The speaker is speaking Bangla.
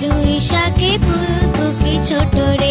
জুই শাকে ফুলকুকি ছোট রে